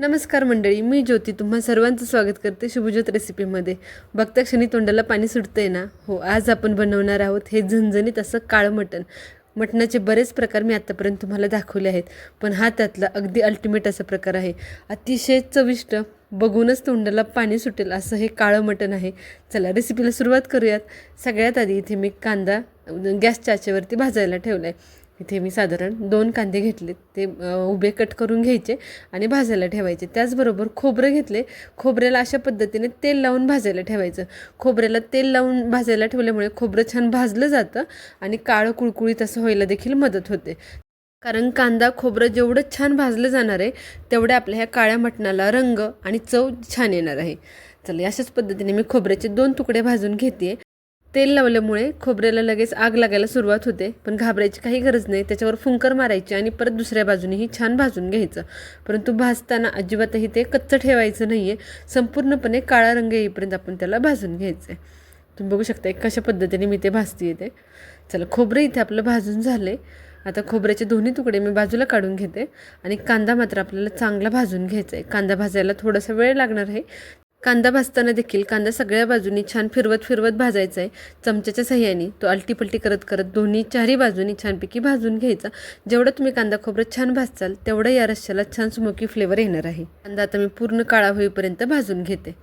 नमस्कार मंडळी मी ज्योती. तुम्हा सर्वांचं स्वागत करते शुभज्योत रेसिपीमध्ये. बघता क्षणी तोंडाला पाणी सुटतंय ना? हो आज आपण बनवणार आहोत हे झणझणीत असं काळं मटण. मटणाचे बरेच प्रकार मी आत्तापर्यंत तुम्हाला दाखवले आहेत पण हा त्यातला अगदी अल्टिमेट असा प्रकार आहे. अतिशय चविष्ट बघूनच तोंडाला पाणी सुटेल असं हे काळं मटण आहे. चला रेसिपीला सुरुवात करूयात. सगळ्यात आधी इथे मी कांदा गॅसच्या आचेवरती भाजायला ठेवला आहे इथे मी साधारण दोन कांदे घेतले ते उभे कट करून घ्यायचे आणि भाजायला ठेवायचे. त्याचबरोबर खोबरं घेतले. खोबऱ्याला अशा पद्धतीने तेल लावून भाजायला ठेवायचं. खोबऱ्याला तेल लावून भाजायला ठेवल्यामुळे खोबरं छान भाजलं जातं आणि काळं कुळकुळीत असं व्हायला देखील मदत होते. कारण कांदा खोबरं जेवढं छान भाजलं जाणार आहे तेवढ्या आपल्या ह्या काळ्या मटणाला रंग आणि चव छान येणार आहे. चला अशाच पद्धतीने मी खोबऱ्याचे दोन तुकडे भाजून घेते तेल लावल्यामुळे खोबऱ्याला लगेच आग लागायला सुरुवात होते पण घाबरायची काही गरज नाही. त्याच्यावर फुंकर मारायची आणि परत दुसऱ्या बाजूनेही छान भाजून घ्यायचं. परंतु भाजताना अजिबातही ते कच्चं ठेवायचं नाही आहे संपूर्णपणे काळा रंग येईपर्यंत आपण त्याला भाजून घ्यायचं आहे तुम्ही बघू शकता कशा पद्धतीने मी ते भाजते ते चला खोबरं इथे आपलं भाजून झालं. आता खोबऱ्याचे दोन्ही तुकडे मी बाजूला काढून घेते आणि कांदा मात्र आपल्याला चांगला भाजून घ्यायचा आहे कांदा भाजायला थोडासा वेळ लागणार आहे. कांदा भाजताना देखील कांदा सगळ्या बाजूनी छान फिरवत फिरवत भाजायचा आहे चमच्याच्या सहाय्याने तो अलटीपलटी करत करत दोन्ही चारही बाजूनी छानपैकी भाजून घ्यायचा. जेवढं तुम्ही कांदा खोबरं छान भाजचाल तेवढं या रश्श्याला छान स्मोकी फ्लेवर येणार आहे. कांदा आता मी पूर्ण काळा होईपर्यंत भाजून घेते.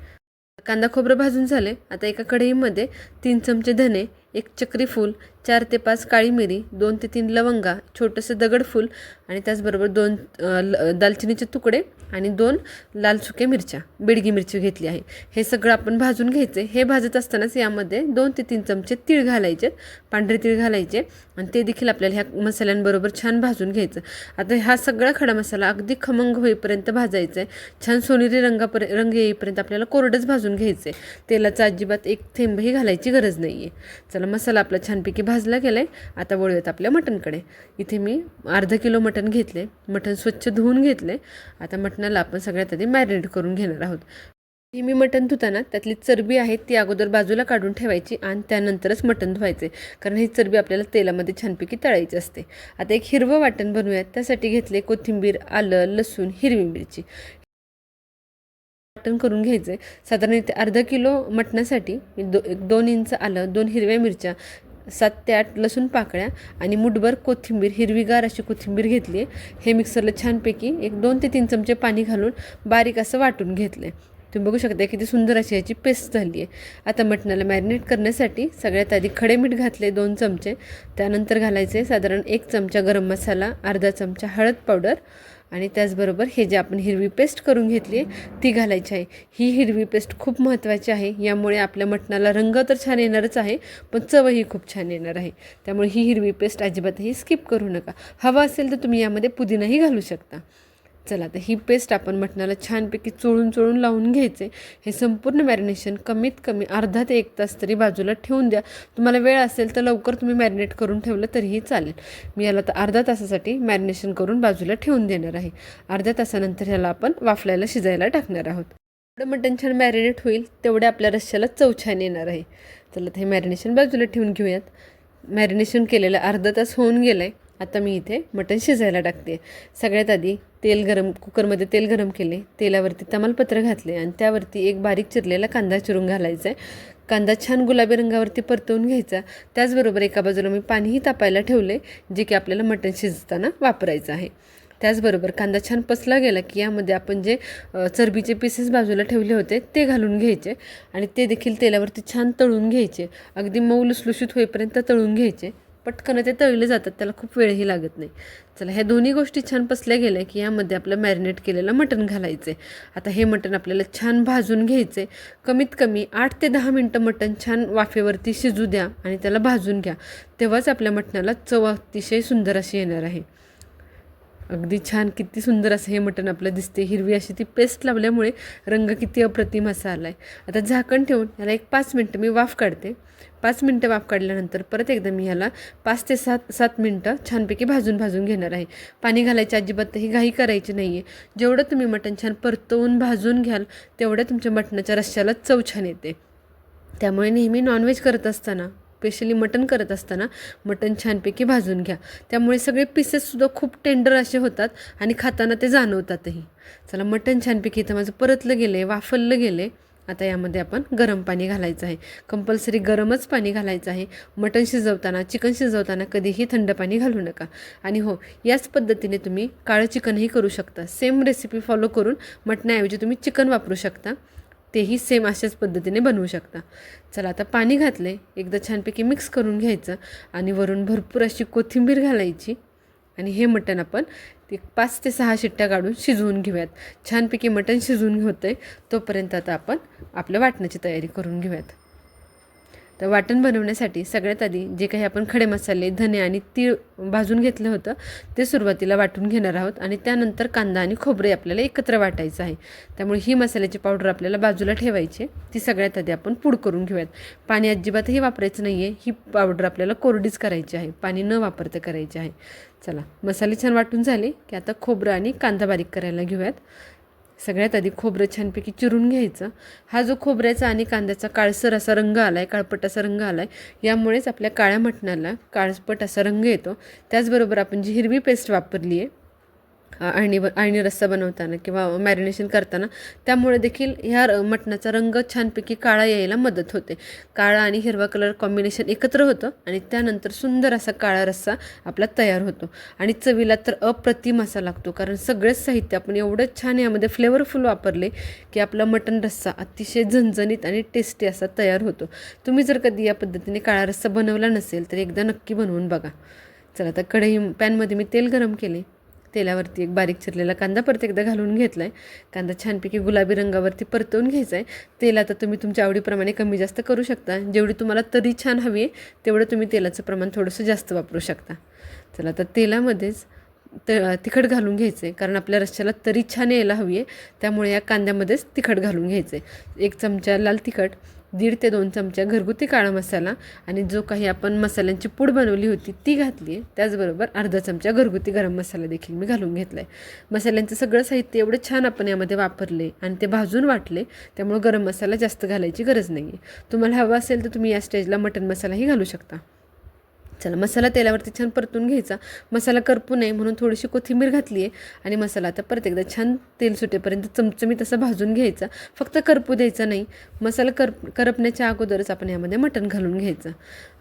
कांदा खोबरं भाजून झाले आता एका कढईमध्ये तीन चमचे धने एक चक्री फूल चार ते पाच काळी मिरी दोन ते तीन लवंगा छोटंसं दगडफूल आणि त्याचबरोबर दोन ल- दालचिनीचे तुकडे आणि दोन लाल सुक्या मिरच्या बेडगी मिरची घेतली आहे. हे सगळं आपण भाजून घ्यायचे. हे भाजत असतानाच यामध्ये दोन ते तीन चमचे तीळ घालायचे पांढरे तीळ घालायचे आणि ते देखील आपल्याला ह्या मसाल्यांबरोबर छान भाजून घ्यायचं. आता हा सगळा खडा मसाला अगदी खमंग होईपर्यंत भाजायचा आहे छान सोनेरी रंगापर्यंत रंग येईपर्यंत आपल्याला कोरडंच भाजून घ्यायचं आहे तेलाचा अजिबात एक थेंबही घालायची गरज नाही आहे चला मसाला आपला छानपैकी भाजला गेला आहे आता वळूयात आपल्या मटणकडे. इथे मी अर्धा किलो मटण घेतले मटण स्वच्छ धुवून घेतले आता मटणाला आपण सगळ्यात आधी मॅरिनेट करून घेणार आहोत. ही मी मटण धुताना त्यातली चरबी आहे ती अगोदर बाजूला काढून ठेवायची आणि त्यानंतरच मटण धुवायचे. कारण ही चरबी आपल्याला तेलामध्ये छानपैकी तळायची असते. आता एक हिरवं वाटण बनवूयात त्यासाठी घेतले कोथिंबीर आलं लसूण हिरवी मिरची. वाटण करून घ्यायचं आहे साधारण इथे अर्धा किलो मटणासाठी मी दो एक दोन इंच आलं दोन हिरव्या मिरच्या सात ते आठ लसूण पाकळ्या आणि मुठभर कोथिंबीर हिरवीगार अशी कोथिंबीर घेतली. आहे हे मिक्सरला छानपैकी एक दोन ते तीन चमचे पाणी घालून बारीक असं वाटून घेतलं आहे तुम्ही बघू शकता किती सुंदर अशी याची पेस्ट झाली आहे आता मटणाला मॅरिनेट करण्यासाठी सगळ्यात आधी खडे मीठ घातले दोन चमचे. त्यानंतर घालायचे साधारण एक चमचा गरम मसाला अर्धा चमचा हळद पावडर. आणि त्याचबरोबर हे जे आपण हिरवी पेस्ट करून घेतली आहे ती घालायची आहे. ही हिरवी पेस्ट खूप महत्त्वाची आहे. यामुळे आपल्या मटणाला रंग तर छान येणारच आहे पण चवही खूप छान येणार आहे. त्यामुळे ही हिरवी पेस्ट अजिबातही स्किप करू नका. हवा असेल तर तुम्ही यामध्ये पुदिनाही घालू शकता. चला तर ही पेस्ट आपण मटणाला छानपैकी चोळून चोळून लावून घ्यायचे. हे संपूर्ण मॅरिनेशन कमीत कमी अर्धा ते एक तास तरी बाजूला ठेवून द्या. तुम्हाला वेळ असेल तर लवकर तुम्ही मॅरिनेट करून ठेवलं तरीही चालेल. मी याला तर अर्धा तासासाठी मॅरिनेशन करून बाजूला ठेवून देणार आहे. अर्ध्या तासानंतर ह्याला आपण वाफलायला शिजायला टाकणार आहोत. जेवढं मटण छान मॅरिनेट होईल तेवढ्या आपल्या रश्श्याला चव छान येणार आहे. चला तर हे मॅरिनेशन बाजूला ठेवून घेऊयात. मॅरिनेशन केलेलं अर्धा तास होऊन गेलं आहे आता मी इथे मटण शिजायला टाकते. सगळ्यात आधी तेल गरम कुकरमध्ये तेल गरम केले. तेलावरती तमालपत्र घातले आणि त्यावरती एक बारीक चिरलेला कांदा चिरून घालायचा आहे. कांदा छान गुलाबी रंगावरती परतवून घ्यायचा. त्याचबरोबर एका बाजूला मी पाणीही तापायला ठेवले जे की आपल्याला मटण शिजताना वापरायचं आहे. त्याचबरोबर कांदा छान पसला गेला की यामध्ये आपण जे चरबीचे पीसेस बाजूला ठेवले होते ते घालून घ्यायचे आणि ते देखील तेलावरती छान तळून घ्यायचे. अगदी मऊ लुसलुशीत होईपर्यंत तळून घ्यायचे. पटकन ते तळले जातात त्याला खूप वेळही लागत नाही. चला ह्या दोन्ही गोष्टी छान पसल्या गेल्या की यामध्ये आपलं मॅरिनेट केलेलं मटण घालायचं आता हे मटण आपल्याला छान भाजून घ्यायचे कमीत कमी आठ ते दहा मिनटं मटण छान वाफेवरती शिजू द्या आणि त्याला भाजून घ्या. तेव्हाच आपल्या मटणाला चव अतिशय सुंदर अशी येणार आहे. अगदी छान किती सुंदर असं हे मटण आपलं दिसते हिरवी अशी ती पेस्ट लावल्यामुळे रंग किती अप्रतिम असा आला आहे आता झाकण ठेवून याला एक पाच मिनटं मी वाफ काढते. पाच मिनटं वाफ काढल्यानंतर परत एकदा मी ह्याला पाच ते सात सात मिनटं छानपैकी भाजून भाजून घेणार आहे. पाणी घालायची अजिबात ही घाई करायची नाही आहे जेवढं तुम्ही मटण छान परतवून भाजून घ्याल तेवढ्या तुमच्या मटणाच्या रश्श्याला चव छान येते. त्यामुळे नेहमी नॉनव्हेज करत असताना स्पेशली मटण करत असताना मटण छानपैकी भाजून घ्या. त्यामुळे सगळे पीसेससुद्धा खूप टेंडर असे होतात आणि खाताना ते जाणवतातही. चला मटण छानपैकी इथं माझं परतलं गेलं आहे वाफललं गेलं आहे आता यामध्ये आपण गरम पाणी घालायचं आहे. कंपल्सरी गरमच पाणी घालायचं आहे. मटण शिजवताना चिकन शिजवताना कधीही थंड पाणी घालू नका. आणि हो याच पद्धतीने तुम्ही काळं चिकनही करू शकता. सेम रेसिपी फॉलो करून मटणाऐवजी तुम्ही चिकन वापरू शकता. तेही सेम अशाच पद्धतीने बनवू शकता. चला आता पाणी घातले एकदा छानपैकी मिक्स करून घ्यायचं आणि वरून भरपूर अशी कोथिंबीर घालायची. आणि हे मटण आपण ते पाच ते सहा शिट्ट्या काढून शिजवून घेऊयात. छानपैकी मटण शिजवून होतं आहे तोपर्यंत आता आपण आपल्या वाटण्याची तयारी करून घेऊयात. तर वाटण बनवण्यासाठी सगळ्यात आधी जे काही आपण खडे मसाले धने आणि तीळ भाजून घेतलं होतं ते सुरुवातीला वाटून घेणार आहोत आणि त्यानंतर कांदा आणि खोबरे आपल्याला एकत्र वाटायचं आहे. त्यामुळे ही मसाल्याची पावडर आपल्याला बाजूला ठेवायची आहे. ती सगळ्यात आधी आपण पूड करून घेऊयात. पाणी अजिबातही वापरायचं नाही आहे ही पावडर आपल्याला कोरडीच करायची आहे. पाणी न वापरता करायची आहे. चला मसाले छान वाटून झाले की आता खोबरं आणि कांदा बारीक करायला घेऊयात. सगळ्यात आधी खोबरं छानपैकी चिरून घ्यायचं. हा जो खोबऱ्याचा आणि कांद्याचा काळसर असा रंग आला आहे काळपट असा रंग आला आहे यामुळेच आपल्या काळ्या मटणाला काळपट असा रंग येतो. त्याचबरोबर आपण जी हिरवी पेस्ट वापरली आहे आणि आणि रस्सा बनवताना किंवा मॅरिनेशन करताना त्यामुळे देखील ह्या र- मटणाचा रंग छानपैकी काळा यायला मदत होते. काळा आणि हिरवा कलर कॉम्बिनेशन एकत्र होतं आणि त्यानंतर सुंदर असा काळा रस्सा आपला तयार होतो. आणि चवीला तर अप्रतिम असा लागतो कारण सगळेच साहित्य आपण एवढं छान यामध्ये फ्लेवरफुल वापरले की आपला मटण रस्सा अतिशय झणझणीत आणि टेस्टी असा तयार होतो. तुम्ही जर कधी या पद्धतीने काळा रस्सा बनवला नसेल तर एकदा नक्की बनवून बघा. चला आता कढई पॅनमध्ये मी तेल गरम केले. तेलावरती एक बारीक चिरलेला कांदा परत एकदा घालून घेतला आहे कांदा छानपैकी गुलाबी रंगावरती परतवून घ्यायचा आहे तेल आता तुम्ही तुमच्या आवडीप्रमाणे कमी जास्त करू शकता. जेवढी तुम्हाला तरी छान हवी आहे तेवढं तुम्ही तेलाचं प्रमाण थोडंसं जास्त वापरू शकता. चला आता तेलामध्येच त तिखट घालून घ्यायचं आहे कारण आपल्या रश्श्याला तरी छान यायला हवी आहे त्यामुळे या कांद्यामध्येच तिखट घालून घ्यायचं आहे एक चमचा लाल तिखट दीड ते दोन चमचा घरगुती काळा मसाला आणि जो काही आपण मसाल्यांची पूड बनवली होती ती घातली आहे. त्याचबरोबर अर्धा चमचा घरगुती गरम मसाला देखील मी घालून घेतला आहे मसाल्यांचं सगळं साहित्य एवढं छान आपण यामध्ये वापरले आणि ते भाजून वाटले त्यामुळे गरम मसाला जास्त घालायची गरज नाही आहे तुम्हाला हवा असेल तर तुम्ही या स्टेजला मटन मसालाही घालू शकता. चला मसाला तेलावरती छान परतून घ्यायचा. मसाला करपू नये म्हणून थोडीशी कोथिंबीर घातली आहे आणि मसाला आता परत एकदा छान तेल सुटेपर्यंत चमचमीत असं भाजून घ्यायचा. फक्त करपू द्यायचा नाही. मसाला करप करपण्याच्या अगोदरच आपण यामध्ये मटण घालून घ्यायचं.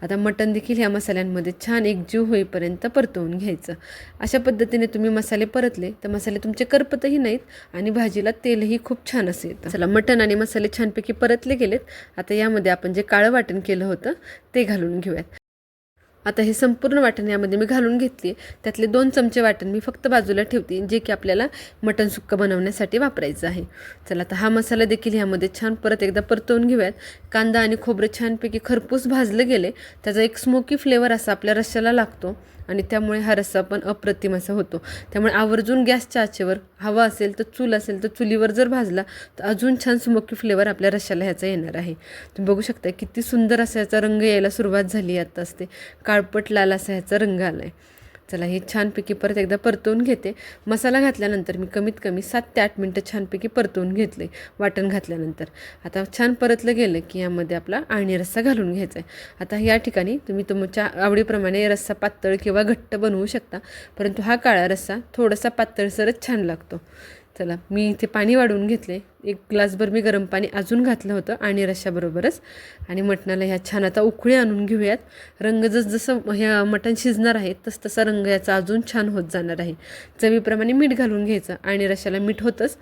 आता मटण देखील ह्या मसाल्यांमध्ये छान एकजीव होईपर्यंत परतवून घ्यायचं. अशा पद्धतीने तुम्ही मसाले परतले तर मसाले तुमचे करपतही नाहीत आणि भाजीला तेलही खूप छान असं येतं. चला मटण आणि मसाले छानपैकी परतले गेलेत. आता यामध्ये आपण जे काळं वाटण केलं होतं ते घालून घेऊयात. आता हे संपूर्ण वाटण यामध्ये मी घालून घेतली. त्यातले दोन चमचे वाटण मी फक्त बाजूला ठेवते जे की आपल्याला मटण सुक्कं बनवण्यासाठी वापरायचं आहे. चला आता हा मसाला देखील ह्यामध्ये छान परत एकदा परतवून घेऊयात. कांदा आणि खोबरं छानपैकी खरपूस भाजलं गेले. त्याचा एक स्मोकी फ्लेवर असा आपल्या रश्श्याला लागतो. आणि त्यामुळे हा रस्सा पण अप्रतिम असा होतो. त्यामुळे आवर्जून गॅसच्या आचेवर हवा असेल तर चूल असेल तर चुलीवर जर भाजला तर अजून छान स्मोकी फ्लेवर आपल्या रश्याला ह्याचा येणार आहे. तुम्ही बघू शकता किती सुंदर असा याचा रंग यायला सुरुवात झाली आता असते. काळपट लाल असा ह्याचा रंग आला आहे चला हे छानपैकी परत एकदा परतवून घेते. मसाला घातल्यानंतर मी कमीत कमी सात ते आठ मिनटं छानपैकी परतवून घेतले वाटण घातल्यानंतर. आता छान परतलं गेलं की यामध्ये आपला आळणी रस्सा घालून घ्यायचा आहे. आता या ठिकाणी तुम्ही तुमच्या आवडीप्रमाणे रस्सा पातळ किंवा घट्ट बनवू शकता परंतु हा काळा रस्सा थोडासा पातळसरच छान लागतो. चला मी इथे पाणी वाढवून घेतले. एक ग्लासभर मी गरम पाणी अजून घातलं होतं आणि रशाबरोबरच आणि मटणाला ह्या छान आता उकळी आणून घेऊयात. रंग जसजसं ह्या मटण शिजणार आहे तस तसा रंग याचा अजून छान होत जाणार आहे. चवीप्रमाणे मीठ घालून घ्यायचं आणि रशाला मीठ होतंच.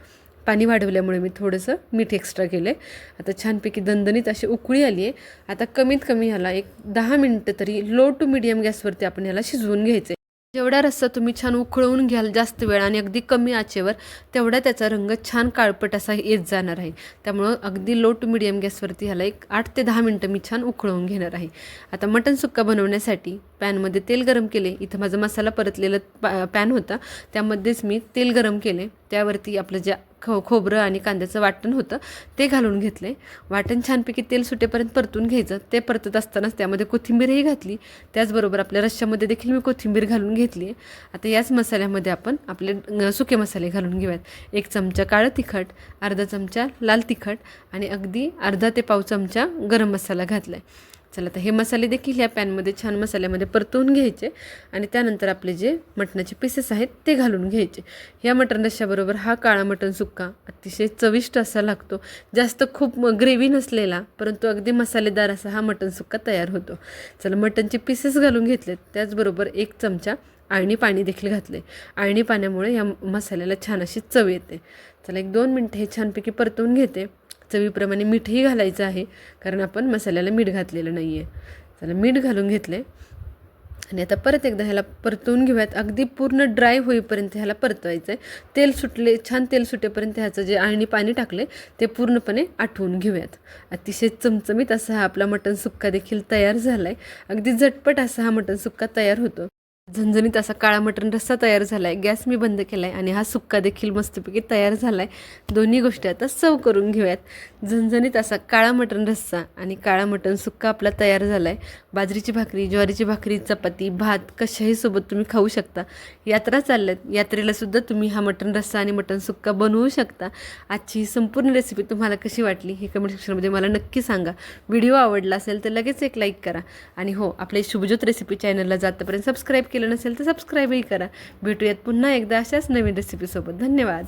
पाणी वाढवल्यामुळे मी थोडंसं मीठ एक्स्ट्रा केलं आहे आता छानपैकी दणदणीत अशी उकळी आली आहे. आता कमीत कमी ह्याला एक दहा मिनटं तरी लो टू मिडियम गॅसवरती आपण ह्याला शिजवून घ्यायचं आहे जेवढा रस्सा तुम्ही छान उकळवून घ्याल जास्त वेळ आणि अगदी कमी आचेवर तेवढा त्याचा रंग छान काळपट असा येत जाणार आहे. त्यामुळं अगदी लो टू मिडियम गॅसवरती ह्याला एक आठ ते दहा मिनटं मी छान उकळवून घेणार आहे. आता मटण सुक्का बनवण्यासाठी पॅनमध्ये तेल गरम केले. इथं माझा मसाला परतलेला पॅ पॅन होता. त्यामध्येच मी तेल गरम केले. त्यावरती आपलं ज्या खो खोबरं आणि कांद्याचं वाटण होतं ते घालून घेतले वाटण छानपैकी तेल सुटेपर्यंत परतून घ्यायचं. ते परतत असतानाच त्यामध्ये कोथिंबीरही घातली. त्याचबरोबर आपल्या रश्श्यामध्ये देखील मी कोथिंबीर घालून घेतली आहे आता याच मसाल्यामध्ये आपण आपले सुके मसाले घालून घेऊयात. एक चमचा काळं तिखट अर्धा चमचा लाल तिखट आणि अगदी अर्धा ते पाव चमचा गरम मसाला घातला आहे चला तर हे मसाले देखील ह्या पॅनमध्ये छान मसाल्यामध्ये परतवून घ्यायचे आणि त्यानंतर आपले जे मटणाचे पीसेस आहेत ते घालून घ्यायचे. ह्या मटण रश्श्याबरोबर हा काळा मटण सुक्का अतिशय चविष्ट असा लागतो. जास्त खूप ग्रेव्ही नसलेला परंतु अगदी मसालेदार असा हा मटण सुक्का तयार होतो. चला मटणचे पीसेस घालून घेतलेत. त्याचबरोबर एक चमचा आळणी पाणी देखील घातले आळणी पाण्यामुळे या मसाल्याला छान अशी चव येते. चला एक दोन मिनटं हे छानपैकी परतवून घेते. चवीप्रमाणे मीठही घालायचं आहे. कारण आपण मसाल्याला मीठ घातलेलं नाही आहे चला मीठ घालून घेतले आणि आता परत एकदा ह्याला परतवून घेऊयात. अगदी पूर्ण ड्राय होईपर्यंत ह्याला परतवायचं आहे तेल सुटले छान तेल सुटेपर्यंत ह्याचं जे आळणी पाणी टाकले ते पूर्णपणे आठवून घेऊयात. अतिशय चमचमीत असा हा आपला मटण सुक्का देखील तयार झाला आहे अगदी झटपट असा हा मटण सुक्का तयार होतो. झणझणीत असा काळा मटण रस्सा तयार झाला आहे गॅस मी बंद केला आहे आणि हा सुक्का देखील मस्तपैकी तयार झाला आहे दोन्ही गोष्टी आता सव करून घेऊयात. झणझणीत असा काळा मटण रस्सा आणि काळा मटण सुक्का आपला तयार झाला आहे बाजरीची भाकरी ज्वारीची भाकरी चपाती भात कशाही सोबत तुम्ही खाऊ शकता. यात्रा चालल्यात. यात्रेला सुद्धा तुम्ही हा मटण रस्सा आणि मटण सुक्का बनवू शकता. आजची ही संपूर्ण रेसिपी तुम्हाला कशी वाटली हे कमेंट सेक्शनमध्ये मला नक्की सांगा. व्हिडिओ आवडला असेल तर लगेच एक लाईक करा. आणि हो आपल्या शुभज्योत रेसिपी चॅनलला जातापर्यंत सबस्क्राईब केलं नसेल तर सबस्क्राईबही करा. भेटूयात पुन्हा एकदा अशाच नवीन रेसिपीसोबत धन्यवाद.